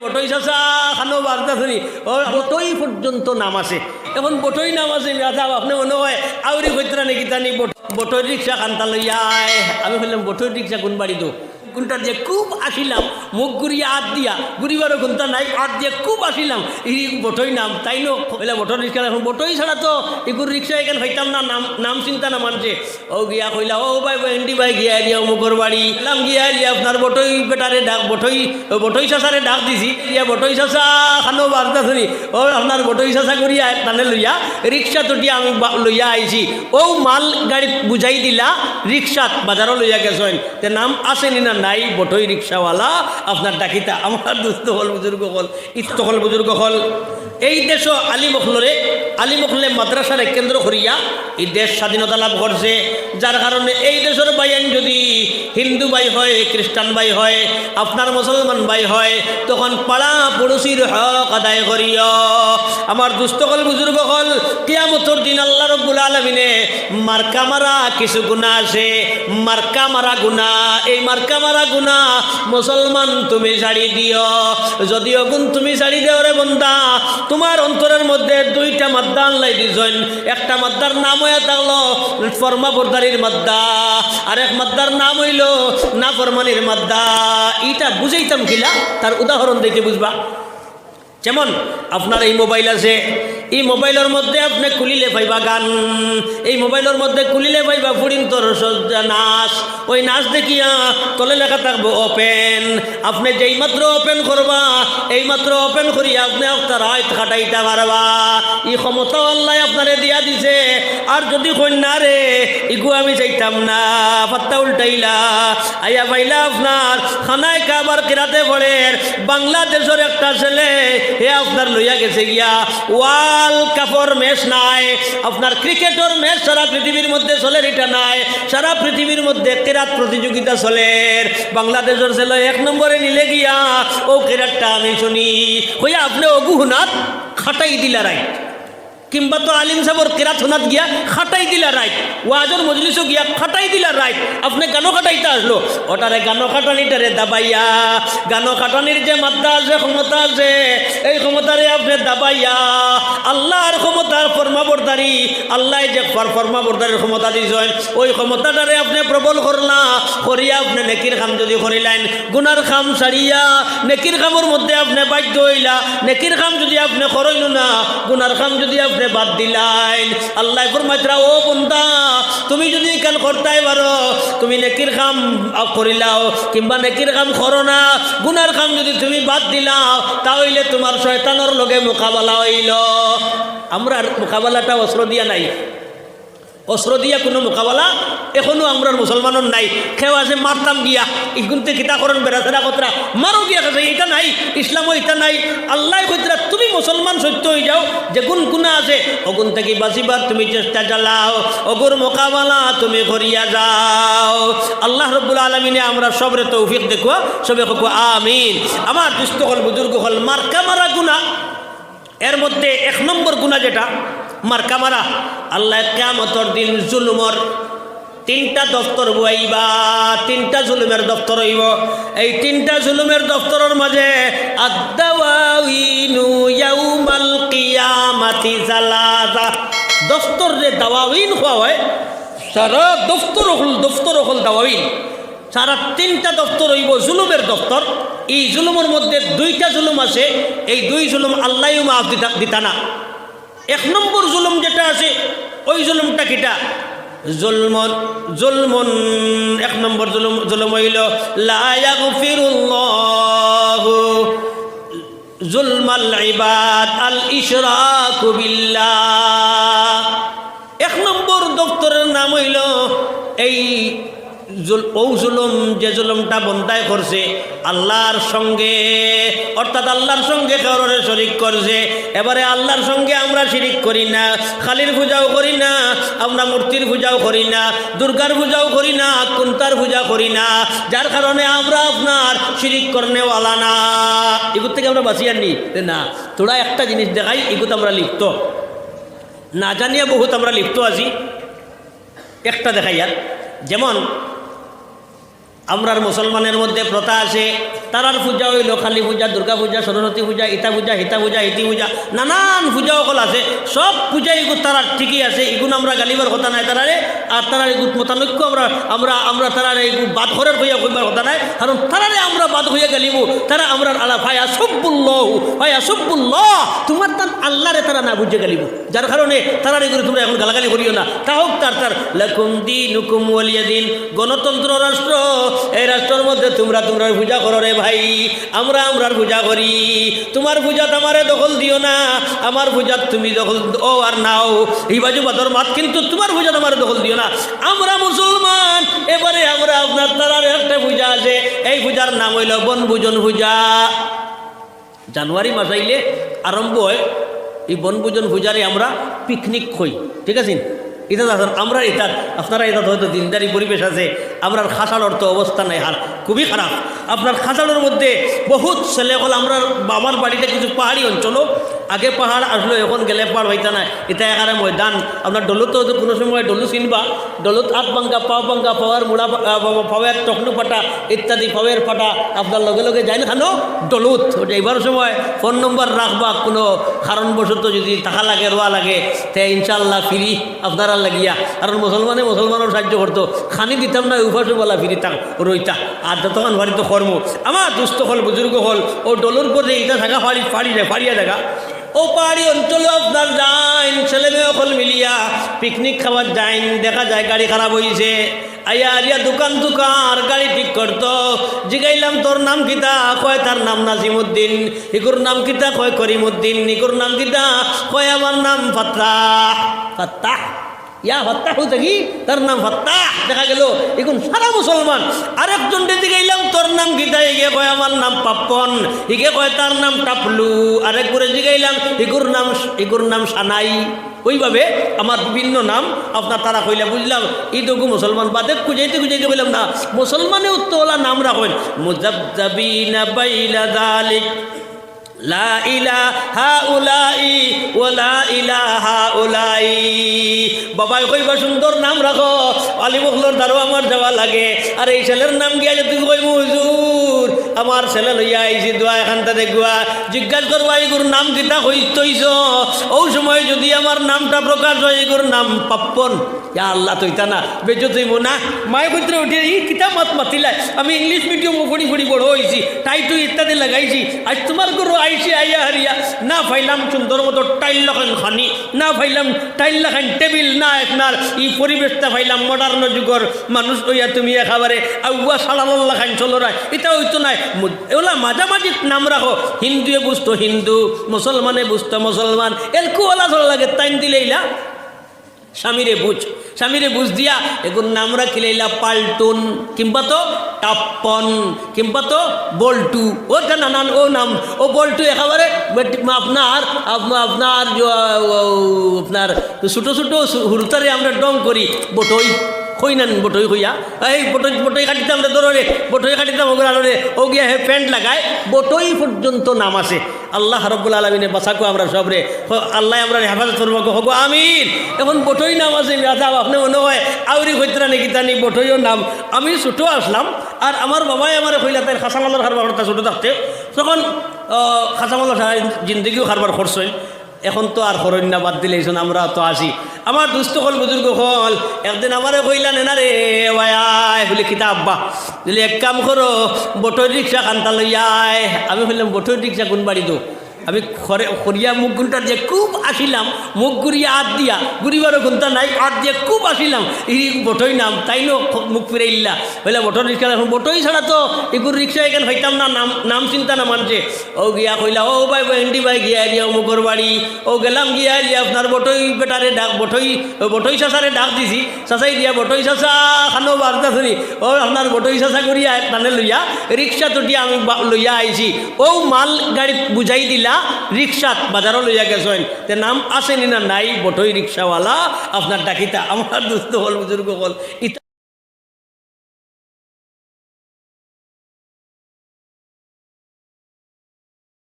বটই চাষা খানো ধরি ও, বটই পর্যন্ত নাম আছে। এখন বটই নাম আছে রাজা আপনি মনে হয় আউরি কইতরা নাকি তানি বটই রিক্সা কান্তা লইয়ায় আমি বললাম বটই রিক্সা কোন বাড়ি দো কোনটা দিয়ে খুব আসিলাম, মুখ ঘুরিয়ে হাত দিয়া। ঘুরিবারও কোনটা নাই, হাত দিয়ে খুব আসিলাম। এই বটই নাম, তাই নো বলে বটর রিক্সা এখন বটই ছাড়া তো এগুর রিক্সা এখানে হইতাম না, নাম নাম চিন্তা না মানছে। ও গিয়া কইলা, ও ভাই এন্ডি ভাই, গিয়া দিয়া অমুকর বাড়ি নাম গিয়া দিয়া আপনার বটই বেটারে ডাক, বটই বটই চাচারে ডাক দিছি। ইয়া বটই চাচা, খানো বার্তা শুনি ও আপনার বটই চাচা করিয়া টানে লইয়া রিক্সা তো দিয়া আমি লইয়া আইছি ও মাল গাড়ি বুঝাই দিলা রিক্সাত বাজারও লইয়া গেছেন তে নাম আসেনি না নাই, বটই রিক্সাওয়ালা। আপনার ডাকিতা আমার দুস্থ হল, বুজুর্গ হল, ইষ্ট হল, বুজুর্গ হল। এই দেশ আলিমখলরে আলিমখলে মাদ্রাসারে কেন্দ্র করিয়া এই দেশ স্বাধীনতা লাভ করছে। যার কারণে এই দেশের বাইয়ান যদি হিন্দু ভাই হয়, খ্রিস্টান ভাই হয়, আপনার মুসলমান ভাই হয়, তখন পাড়া পড়োশির হক আদায় করিও। আমার দুস্থ হল বুজুর্গ হল কিয়ামতর দিন আল্লাহ রব্বুল আলমিনে মার্কা মারা কিছু গুণা আছে। মার্কা মারা গুণা এই মার্কা মারা গুণা মুসলমান তুমি ছাড়ি দিও। যদিও গুণ তুমি ছাড়ি দেও রে বন্দা, তোমার অন্তরের মধ্যে দুইটা মাদ্দা আনলাই দিছেন। একটা মাদ্দার নাম হয়ে থাকল ফর্মা বর্দারির মাদ্দা। আর এক মাদ্দার নাম হইল না ফরমানির মাদ্দা। এটা বুঝাইতাম কিলা, তার উদাহরণ দেখে বুঝবা। যেমন, আপনার এই মোবাইল আছে, এই মোবাইলের মধ্যে আপনি খুলিলে পাইবা গান, এই মোবাইলের মধ্যে খুলিলে পাইবা ফুড়িন্তর নাচ ওই নাচ দেখিয়া তলে লেখা থাকব, ওপেন। আপনি যেই মাত্র ওপেন করবা, এই মাত্র ওপেন করিয়া আপনি আপনার রাত খাটাইতে পারবা এই ক্ষমতা আল্লাহ আপনারে দিয়া দিছে। আর যদি কন্যা রে, ইগু আমি চাইতাম না পাত্তা উল্টাইলা। আইয়া পাইলা আপনার খানায় কাবার কেরাতে পড়ে বাংলাদেশের একটা ছেলে, হে আপনার লইয়া গেছে গিয়া। ওয়াল কাপড় ম্যাচ নাই। আপনার ক্রিকেটের ম্যাচ সারা পৃথিবীর মধ্যে চলে এটা নাই। সারা পৃথিবীর মধ্যে কেরাত প্রতিযোগিতা চলে। বাংলাদেশের ছেলে এক নম্বরে নিলে গিয়া, ও কেরাতটা আমি শুনি। হইয়া আপনি অগুহনাথ খাটাই দিলা রাইট। কিংবা তো আলিম সাহর কেরাত হোনাত গিয়া খাটাই দিলা রাইট ওয়াজর মজলিসও গিয়া খাটাই দিলা রাইট আপনি গানো খাটাইতে আসলো। ওটারে গানো খাটানিটারে দাবাইয়া, গানো খাটানির যে মাত্রা আছে, ক্ষমতা আছে, এই ক্ষমতারে আপনি দাবাইয়া, আল্লাহর ক্ষমতার ফরমাবরদারি, আল্লাহ যে ফর- ফরমাবরদারির ক্ষমতা দিয়েছেন, ওই ক্ষমতাটারে আপনি প্রবল করলা, করিয়া আপনি নেকির খাম যদি করিলেন, গুনার খাম সারিয়া নেকির খামের মধ্যে আপনি বাধ্য হইলা, নেকির খাম যদি আপনি করইল না, গুনার খাম যদি আপনি বাদ দিলাইন আল্লাহ ফরমাইতরা ও বন্দা, তুমি যদি কাল করতে পারো, তুমি নেকির খাম করিলাও কিংবা নেকির কাম করো না, গুনার কাম যদি তুমি বাদ দিলাও তাহলে তোমার শয়তানোর লগে মোকাবেলা হইল। আমরা মোকাবেলাটা অস্ত্র দিয়া নাই। অস্ত্র দিয়া কোনো মোকাবেলা এখনও আমরা মুসলমানের নাই। কেউ আছে মারতাম গিয়া ইগুনতে কিতা করেন বেড়াচেরা কতরা মারো গিয়া কাছে এটা নাই ইসলামও এটা নাই। আল্লাহ কইতরা তুমি মুসলমান সত্য হয়ে যাও, যে গুণ গুণা আছে অগুন থেকে বাঁচিবার তুমি চেষ্টা চালাও অগুর মোকাবেলা তুমি করিয়া যাও। আল্লাহ রব্বুল আলমিনে আমরা সবরে তৌফিক দেখো সবে কো আমিন। আমার দুস্থ হল বুজুর্গ হল মার্কা মারা গুণা। এর মধ্যে এক নম্বর গুণা যেটা মার্কা মারা আল্লাহ কেমতর দিন জুলুমর তিনটা দপ্তর বইবা তিনটা জুলুমের দপ্তর হইব। এই তিনটা জুলুমের দপ্তরের মাঝে দফতর যে দাওয়াইন হওয়া হয়। সারা দফতর হল দফতর হল দাওয়াইন। সারা তিনটা দপ্তর হইব জুলুমের দপ্তর এই জুলুমের মধ্যে দুইটা জুলুম আছে। এই দুই জুলুম আল্লাহ মাফ দিতা না এক নম্বর জুলুম যেটা আছে, ওই জুলুমটা কিটা? জুলমন। এক নম্বর জুলুম জুলুম হইল লায়াগফিরুল্লাহু আল ইশরাকু এক নম্বর দপ্তরের নাম হইল, এই ও জুলুম যে জুলুমটা বন্দায় করছে, আল্লাহর সঙ্গে, অর্থাৎ আল্লাহর সঙ্গে কারোরে শরিক করছে, এবারে আল্লাহর সঙ্গে আমরা শিরিক করি না, খালির পূজাও করি না, আমরা মূর্তির পূজাও করি না, দুর্গার পূজাও করি না, কুন্তার পূজা করি না, যার কারণে আমরা আপনার শিরিক করনেওয়ালা না। এগুর থেকে আমরা বাঁচিয়ে নি? না। তোরা একটা জিনিস দেখাই এগুলো আমরা লিপ্ত। না জানিয়ে বহুত আমরা লিপ্ত আছি। একটা দেখাই আর। যেমন আমরার মুসলমানের মধ্যে প্রথা আছে তারার পূজা হইল, কালী পূজা, দুর্গা পূজা, সরস্বতী পূজা ইতা পূজা, হিতা পূজা ইতি পূজা, নানান পূজা সকল আছে। সব পূজা এগুলো তারার ঠিকই আছে এগুলো আমরা গালিবার কথা নাই তারারে, আর তারার এগুলো মতানৈক্য আমরা আমরা আমরা তারার এগুলো বাদ ঘরের হইয়া কইবার কথা নাই, কারণ তারারে আমরা বাদ হইয়া গেলিব, তারা আমরা আলা ভাই আসব্বুল্লাহ ভাই আসব্বুল্লাহ তোমার তার আল্লাহরে তারা না বুঝে গেলিব। যার কারণে তারার এগুলো তোমরা এখন গালাগালি করিও না। তা হোক তার তার, লাকুম দিন হুকুম দিন গণতন্ত্র রাষ্ট্র, এই রাষ্ট্রের মধ্যে তোমরা তোমরা পূজা করো রে ভাই, আমরা আমরার পূজা করি। তোমার পূজাত আমারে দখল দিও না, আমার পূজাত তুমি দখল ও আর নাও। এই বাজু বাদর মাত, কিন্তু তোমার পূজাত আমার দখল দিও না। আমরা মুসলমান, এবারে আমরা আপনার তারার একটা পূজা আছে। এই পূজার নাম হইল বনভোজন পূজা। জানুয়ারি মাস আইলে আরম্ভ হয়, এই বনভোজন পূজারে আমরা পিকনিক হই ঠিক আছে? এটা হাসান আমরা এটা আপনারা এটা হয়তো দিনদারি পরিবেশ আছে আপনার খাসাল অর্থ অবস্থা নাই হার খুবই খারাপ। আপনার খাসালের মধ্যে বহুত ছেলে হল আমরা আমার বাড়িতে কিছু পাহাড়ি অঞ্চলও আগে পাহাড় আসলো, এখন গেলে পাহাড় হইতা না এটা একারে ময়দান। আপনার ডলুত কোনো সময় ডলু চিনবা ডলুত হাত ভাঙ্গা পাও ভাঙ্গা পাওয়ার মুড়া পাওয়ার টকনু ফাটা ইত্যাদি, পাওয়ের ফাটা আপনার লগে লগে যায় না খানো ডলুত ওটা সময় ফোন নম্বর রাখবা, কোনো কারণবশত যদি টাকা লাগে, রোয়া লাগে, তে ইনশাল্লাহ ফিরি আপনারা লাগিয়া। কারণ মুসলমানে মুসলমানের সাহায্য করতো। খানি দিতাম না, উপাসে বলা ফিরিতাম রইতা। আর যতক্ষণ বাড়িতে কর্ম, আমার দুস্থ হল, বুজুর্গ হল, ও ডলুর পরে এটা থাকা, ফাড়ি ফাড়ি যায় ফাড়িয়া দেখা ও পাহাড়ি অঞ্চলে আপনার যাইন ছেলে মেয়ে সকল মিলিয়া পিকনিক খাবার যাইন দেখা যায় গাড়ি খারাপ হয়েছে আইয়া আরিয়া, দোকান দোকান গাড়ি ঠিক করতো। জিগাইলাম, তোর নাম কিতা? কয়, তার নাম নাজিমুদ্দিন। ইকুর নাম কিতা? কয়, করিমুদ্দিন। ইকুর নাম কিতা? কয়, আমার নাম ফাত্তাহ। ফাত্তাহ? ইয়া ফাত্তাহ দেখি তার নাম ফাত্তাহ। দেখা গেল এখন সারা মুসলমান। আরেকজন দিকে গেলাম, তোর নাম গীতা ইগে কয়, আমার নাম পাপ্পন। ইগে কয়, তার নাম টাপলু। আরেক ইগুর নাম ইগুর নাম সানাই ওইভাবে আমার বিভিন্ন নাম আপনার তারা কইলে বুঝলাম ঈদগু মুসলমান বাদে খুঁজাইতে খুঁজাইতে কইলাম না। মুসলমানেও তোলা নাম রাখেন মুজাবিনা বাইলা কইবা সুন্দর নাম রাখো। আলী দ্বারও আমার যাওয়া লাগে। আর এই ছেলের নাম গিয়া যে তুই কই হুজুর? আমার ছেলে লইয়া আইছি, দোয়া এখানটা দেখবা জিজ্ঞাসা এই এগুর নাম কিতা হইতইছ ও সময় যদি আমার নামটা প্রকাশ হয়, এই এগুর নাম পাপ্পন। ইয়া আল্লাহ তৈতা না বেজো তুই না মায় কইতে উঠে ই কিতা মাত আমি ইংলিশ মিডিয়াম পড়ি পড়ি বড় হয়েছি টাই টু ইত্যাদি লাগাইছি। আজ তোমার গরু আইসি আইয়া হারিয়া, না ফাইলাম সুন্দর মতো টাইল লাখান খানি, না ফাইলাম টাইল লাখান টেবিল, না আপনার ই পরিবেশটা ফাইলাম মডার্ন যুগর মানুষ হইয়া তুমি একেবারে আউয়া সালাল লাখান চলো রায়। এটা হইতো নাই। এগুলা মাঝামাঝি নাম রাখো, হিন্দুয়ে বুঝতো হিন্দু, মুসলমানে বুঝতো মুসলমান এলকু ওলা চলা লাগে টাইম দিলেইলা। স্বামীরে বুঝ। স্বামীরে বুঝ দিয়া এগুন নাম রাখিলাইলা পাল্টুন। কিংবা তো টাপ্পন, কিংবা তো বল্টু। ওটা নানান ও নাম। ও বল্টু একেবারে আপনার আপনার আপনার ছোটো ছোটো হুরুতারে আমরা ডং করি। বটই। কই নান বটই কইয়া এই বটই বটই কাটিতাম রে ধরে বটই কাটিতাম ওগুলো আলোরে ও গিয়া হে প্যান্ট লাগায়, বটই পর্যন্ত নাম আছে আল্লাহ রব্বুল আলমিনে বাঁচাকো আমরা সবরে। হ- আল্লাহ আমরা হেফাজত করব হব আমিন। এখন বটই নাম আছে রাজা আপনি মনে হয় আউরি কইতরা নাকি তানি বটইও নাম। আমি ছোটো আসলাম, আর আমার বাবাই আমার কইলা তাই খাসামালার খারবার করতে ছোটো থাকতে তখন খাসামালার জিন্দগিও খারবার করছে এখন তো আর হরণ্যা বাদ দিলে দিলেইছন আমরা তো আসি। আমার দুস্থ হল বুজুর্গ হল একদিন আমারে কইলা, নেনা রে ভাই বলে কিতাব আব্বা? বলে, এক কাম করো বটর রিক্সা কান্তা লইয়ায় আমি বললাম বটর রিক্সা কোন বাড়ি দো আমি খরে খরিয়া মুখ গুনটা যে খুব আসিলাম, মুখ ঘুরিয়া হাত দিয়া, ঘুরিবারও ঘুমটা নাই হাত দিয়ে খুব আসিলাম এই বটই নাম, তাই নো মুখ ফিরে ইল্লা বলে বটর রিক্সা এখন বটই ছাড়া তো এগুর রিক্সা এখানে হইতাম না, নাম নাম চিন্তা না মানছে। ও গিয়া কইলা ও ভাই ভেন্ডি ভাই গিয়া দিয়া মুখর বাড়ি ও গেলাম গিয়া দিয়া আপনার বটই বেটারে ডাক, বটই বটই চাষারে ডাক দিছি। চাষাই দিয়া, বটই চাষা খানো বার্তা শুনি ও আপনার বটই চাষা করিয়া টানে লইয়া রিক্সা তুটিয়া আমি লইয়া আইছি ও মাল গাড়ি বুঝাই দিলা রিক্সাত বাজারও লইয়া গেছেন। তে নাম আসেনি না নাই, বটই রিক্সাওয়ালা। আপনার ডাকিতা আমার দুস্থ হল, বুজুর্গ হল। ইতা